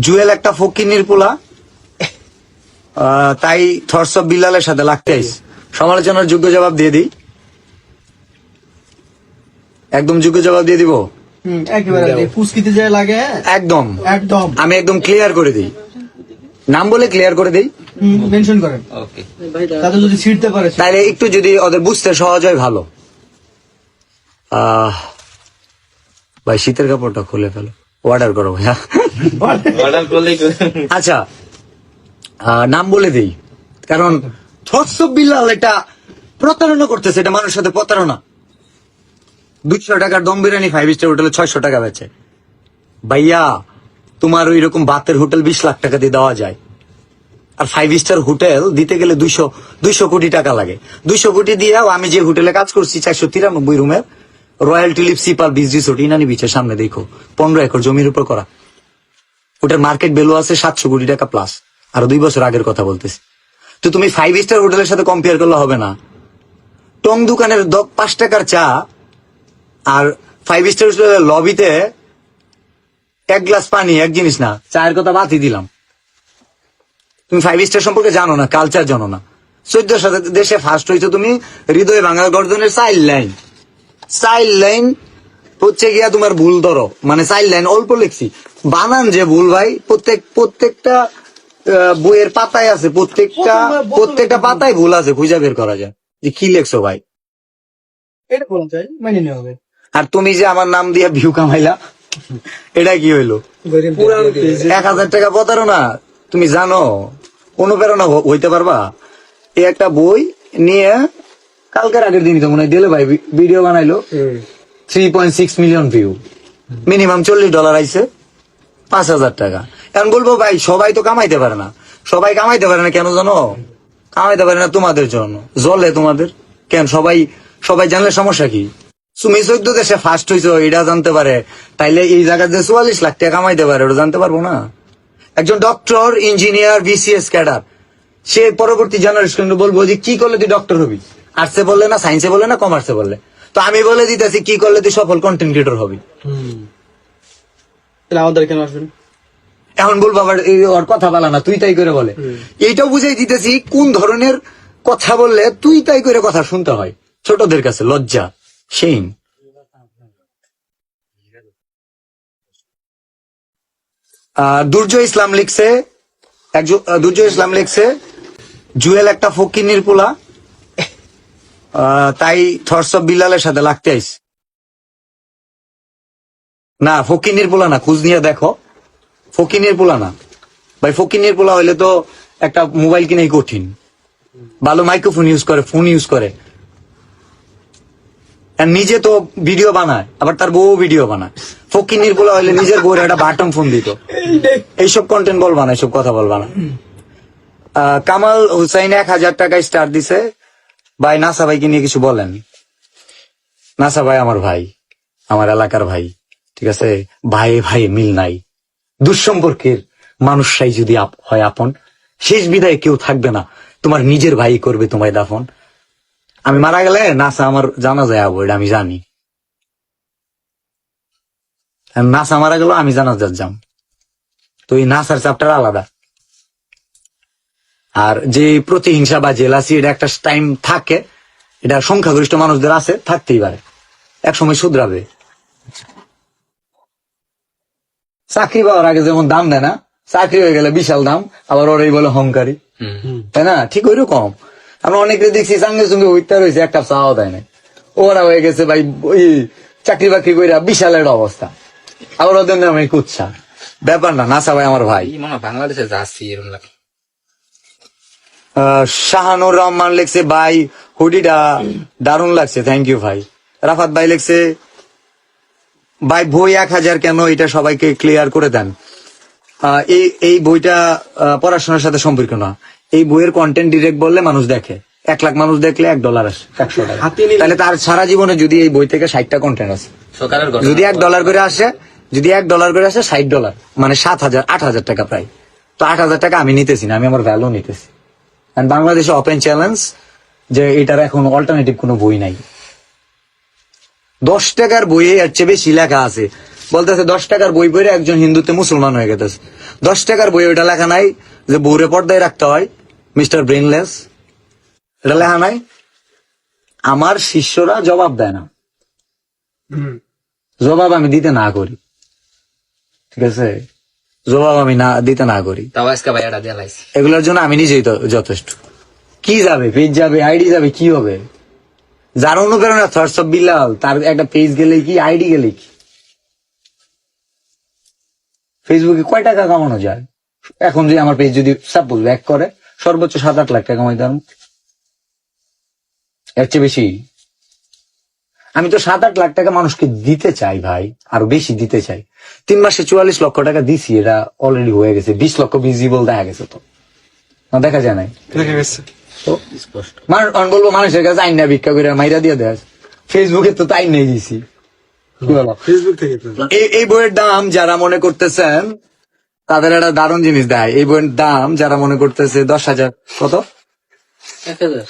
জুয়েল একটা ফকিনির পোলা। আহ, তাই থর্স অফ বিল্লালের সাথে লাগতে আইস সমালোচনার যোগ্য জবাব দিয়ে দিই। একদম যোগ্য জবাব দিয়ে দিব? হুম, একেবারে ফুসকিতে যে লাগে একদম। একদম। আমি একদম ক্লিয়ার করে দিই। নাম বলে ক্লিয়ার করে দিই। মেনশন করেন। ওকে তাতে যদি ছিড়তে পারে তাইলে একটু যদি ওদের বুঝতে সহজ হয় ভালো। আহ, ভাই শীতের কাপড়টা খুলে ফেলো। অর্ডার করো ভাইয়া। অর্ডার করলেই আচ্ছা নাম বলে দেই। কারণ বিল্লাল এটা প্রতারণা করতেছে এটা মানুষের সাথে প্রতারণা। দুইশো টাকার দম বিরিয়ানি ফাইভ স্টার হোটেলে ছয়শো টাকা বেচে। ভাইয়া তোমার ওই রকম বাতের হোটেল বিশ লাখ টাকা দিয়ে দেওয়া যায়। আর ফাইভ স্টার হোটেল দিতে গেলে দুইশো দুইশো কোটি টাকা লাগে। দুইশো কোটি দিয়েও আমি যে হোটেলে কাজ করছি চারশো তিরানব্বই রুমের Royal Tulip Sea Pearl Beach Resort, Inani বিচের সামনে দেখো। পনেরো একর জমির উপর করা। ওটার মার্কেট ভ্যালু আছে সাতশো কোটি টাকা প্লাস আর দুই বছর আগের কথা বলতেছি। তো তুমি ফাইভ স্টার হোটেলের সাথে কম্পেয়ার করলে হবে না। টং দোকানের পাঁচ টাকার চা আর ফাইভ স্টার হোটেলের লবিতে এক গ্লাস পানি, এক জিনিস না, চায়ের কথা বাদই দিলাম। তুমি ফাইভ স্টার সম্পর্কে জানো না কালচার জানো না। চোদ্দ সাথে দেশে ফার্স্ট হয়েছে তুমি হৃদয় ভাঙা গর্জনের চাইল্ড লাইন। চাইল্ড লাইন হচ্ছে গিয়া তোমার ভুল ধরো। মানে চাইল্ড লাইন অল্প লিখছি। বানান যে ভুল ভাই প্রত্যেক প্রত্যেকটা আহ, বইয়ের পাতায় আছে। প্রত্যেকটা প্রত্যেকটা পাতায় ভুল আছে খুঁজে বের করা যায়। যে কি লেখছো ভাই? এটা বলা যায় মেনে নেওয়া হবে। আর তুমি যে আমার নাম দিয়ে ভিউ কামাইলা এটা কি হইল? এক হাজার টাকা প্রতারণা তুমি জানো অনুপ্রেরণা হইতে পারবা? এই একটা বই নিয়ে কালকের আগের দিনই তো মনে হয় দিলে ভাই ভিডিও বানাইলো। Three point six million view minimum চল্লিশ ডলার আইছে পাঁচ হাজার টাকা। এখন বলব ভাই সবাই তো কামাইতে পারে না। সবাই কামাইতে পারে না কেন জানো? কামাইতে পারে না তোমাদের জন্য। জলে তোমাদের। কেন? সবাই সবাই জানলে সমস্যা কি? তুমি চোদ্দ দেশে ফার্স্ট হইছো এটা জানতে পারে। তাইলে এই জায়গায় যে চুয়াল্লিশ লাখ টাকা কামাইতে পারে ওটা জানতে পারব না? একজন ডক্টর ইঞ্জিনিয়ার বিসিএস ক্যাডার সে পরবর্তী জেনারেশন বলব যে কি করলে তুই ডক্টর হবি? আর্টসে বললে না সায়েন্সে বললে না কমার্সে বললে। তো আমি বলে দিতেছি কি করলে তুই সফল কন্টেন্ট ক্রিয়েটর হবি? আমাদের কেন আসবেন? এখন বলব আবার ওর কথা বলা না তুই তাই করে বলে। এইটাও বুঝাই দিতেছি কোন ধরনের কথা বললে তুই তাই করে কথা শুনতে হয়। ছোটদের কাছে লজ্জা সেইম দুর্জয় ইসলাম লিখছে দুর্জয় ইসলাম লিখছে জুয়েল একটা ফকিনির পোলা। আহ, তাই থর্স অফ বিল্লালের সাথে লাগতে আইস। না, ফকিনির পোলা না, খুঁজ নিয়ে দেখো। ফকিনের পোলা না। ভাই, ফকিনের পোলা হইলে তো একটা মোবাইল কিনেই কঠিন। ভালো মাইক্রোফোন ইউজ করে ফোন ইউজ করে। নিজে তো ভিডিও বানায়, আবার তার বউ ভিডিও বানায়। ফকিনের পোলা হইলে নিজের বউয়ের একটা বাটন ফোন দিত। এইসব কন্টেন্ট বলবা না, এইসব কথা বলবা না। কামাল হুসাইন এক হাজার টাকায় স্টার দিছে। ভাই, নাসা ভাইকে নিয়ে কিছু বলেন। নাসা ভাই আমার ভাই, আমার এলাকার ভাই, ঠিক আছে? ভাই ভাই মিল নাই। দুঃসম্পর্কের মানুষরাই যদি হয় আপন, শেষ বিদায় কেউ থাকবে না। তোমার নিজের ভাই করবে তোমায় দাফন। আমি মারা গেলে নাসা আমার জানা যায় আবো, এটা আমি জানি। নাসা মারা গেল আমি জানা যাম। তো এই নাসার চ্যাপ্টার আলাদা। আর যে প্রতিহিংসা বা জেলাসি এটা একটা টাইম থাকে এটা সংখ্যাগরিষ্ঠ মানুষদের আছে থাকতেই পারে। এক সময় শুধরাবে। চাকরি পাওয়ার আগে যেমন দাম দেয় না চাকরি হয়ে গেলে বিশাল দাম আবার ওরাই বলে হংকারি। তাই না? ঠিক ওই রকম আমরা অনেকে দেখছি সঙ্গে সঙ্গে উঠতে রয়েছে একটা চাওয়া দেয় না ওরা হয়ে গেছে ভাই ওই চাকরি বাকরি কইরা বিশাল একটা অবস্থা। আবার ওদের নামে কুচ্ছা ব্যাপার না নাসা ভাই আমার ভাই। বাংলাদেশে যাচ্ছি এরকম লাগে। শাহানুর রহমান লেখছে ভাই হুডিটা দারুণ লাগছে থ্যাংক ইউ ভাই। রাফাত ভাই লেখছে ভাই বই এক হাজার কেন? এটা সবাইকে ক্লিয়ার করে দেন। এই এই বইটা পড়াশোনার সাথে সম্পর্ক না। এই বইয়ের কন্টেন্ট ডিরেক্ট বললে মানুষ দেখে। এক লাখ মানুষ দেখলে এক ডলার আসে একশো টাকা। তাহলে তার সারা জীবনে যদি এই বই থেকে ষাটটা কন্টেন্ট ঘটনা। যদি এক ডলার করে আসে যদি এক ডলার করে আসে ষাট ডলার মানে সাত হাজার আট হাজার টাকা প্রায়। তো আট হাজার টাকা আমি নিতেছি না আমি আমার ভ্যালু নিতেছি। And বাংলাদেশে ওপেন চ্যালেঞ্জ যে এটার এখন অল্টারনেটিভ কোনো বই নাই। দশ টাকার বইয়ে এর চেয়ে বেশি লেখা আছে। বলতেছে দশ টাকার বই পড়ে একজন হিন্দুতে মুসলমান হয়ে গেছে। দশ টাকার বই ওটা লেখা নাই যে বউরে পর্দায় রাখতে হয় মিস্টার ব্রেনলেস এটা লেখা নাই। আমার শিষ্যরা জবাব দেয় না। জবাব আমি দিতে না করি। ঠিক আছে? জবাব আমি না দিতে না করি। তাও আজকে ভাই এটা জ্বালাইছি এগুলোর জন্য আমি নিজেই তো যথেষ্ট। কি যাবে? পেজ যাবে? আইডি যাবে? কি হবে? যার অনুপ্রেরণা অফ বিলাল তার একটা পেজ গেলে কি আইডি গেলে কি? ফেসবুকে কয় টাকা কামানো যায়? এখন যদি আমার পেজ যদি সাপোজ ব্যাক করে সর্বোচ্চ সাত আট লাখ টাকা কামাইতে পারব এর চেয়ে বেশি? আমি তো সাত আট লাখ টাকা মানুষকে দিতে চাই ভাই আরও বেশি দিতে চাই। তিন মাসে চুয়াল্লিশ লক্ষ টাকা দিছি এটা অলরেডি হয়ে গেছে। বিশ লক্ষ ভিজিবল দেখা গেছে তো। না দেখা যায় নাই। দেখা গেছে। বলব মানুষের কাছে আইন না ভিক্ষা করে মাইরা দিয়ে দেয়। ফেসবুকে তো তাই নেই দিছি। এই এই বইয়ের দাম যারা মনে করতেছেন তাদের একটা দারুণ জিনিস দেয় এই বইয়ের দাম যারা মনে করতেছে দশ হাজার কত? এক হাজার।